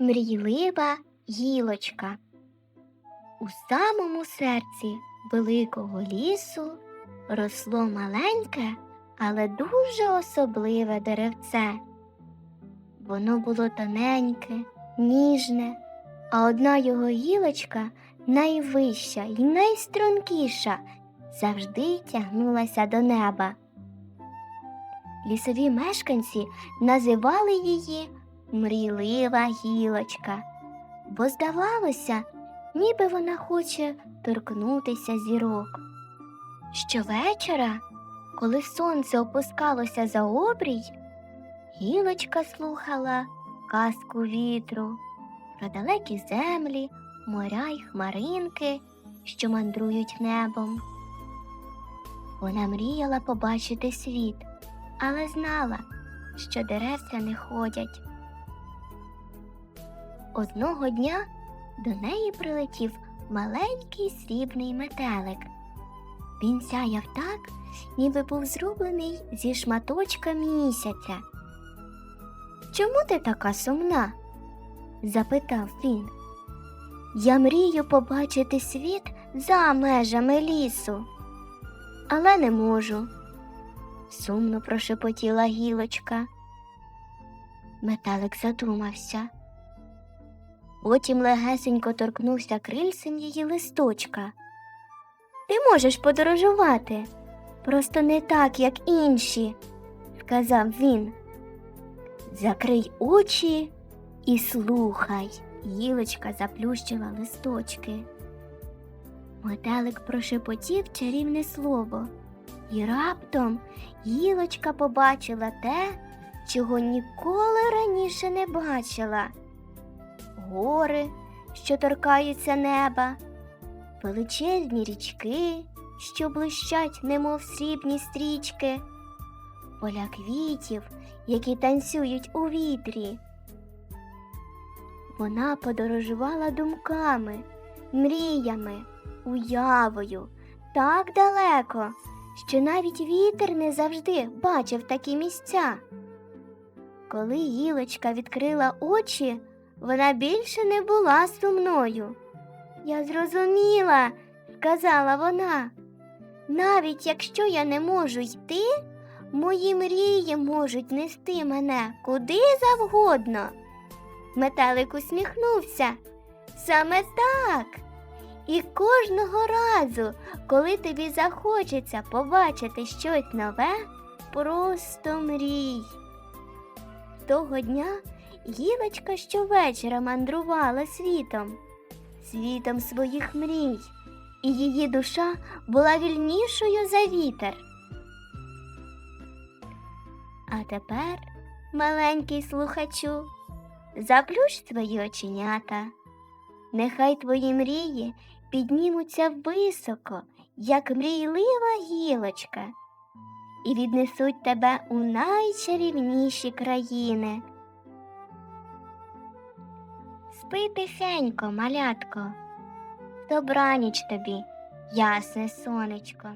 мрійлива гілочка. У самому серці великого лісу росло маленьке, але дуже особливе деревце. Воно було тоненьке, ніжне, а одна його гілочка найвища і найстрункіша завжди тягнулася до неба. Лісові мешканці називали її мрійлива гілочка, бо здавалося, ніби вона хоче торкнутися зірок. Щовечора, коли сонце опускалося за обрій, гілочка слухала казку вітру про далекі землі, моря й хмаринки, що мандрують небом. Вона мріяла побачити світ, але знала, що деревця не ходять. Одного дня до неї прилетів маленький срібний метелик. Він сяяв так, ніби був зроблений зі шматочка місяця. Чому ти така сумна? запитав він. Я мрію побачити світ за межами лісу, але не можу, сумно прошепотіла гілочка. Метелик задумався. Потім легесенько торкнувся крильцем її листочка. Ти можеш подорожувати, просто не так, як інші, сказав він. Закрий очі і слухай. Гілочка заплющила листочки. Метелик прошепотів чарівне слово, і раптом гілочка побачила те, чого ніколи раніше не бачила. Гори, що торкаються неба, величезні річки, що блищать, немов срібні стрічки, поля квітів, які танцюють у вітрі. Вона подорожувала думками, мріями, уявою так далеко, що навіть вітер не завжди бачив такі місця. Коли гілочка відкрила очі, вона більше не була сумною. Я зрозуміла, сказала вона. Навіть якщо я не можу йти, мої мрії можуть нести мене куди завгодно. Метелик усміхнувся. Саме так. І кожного разу, коли тобі захочеться побачити щось нове, просто мрій. Того дня гілочка щовечора мандрувала світом, світом своїх мрій, і її душа була вільнішою за вітер. А тепер, маленький слухачу, заплющ свої оченята. Нехай твої мрії піднімуться високо, як мрійлива гілочка, і віднесуть тебе у найчарівніші країни. Спи тихенько, малятко, добраніч тобі, ясне сонечко.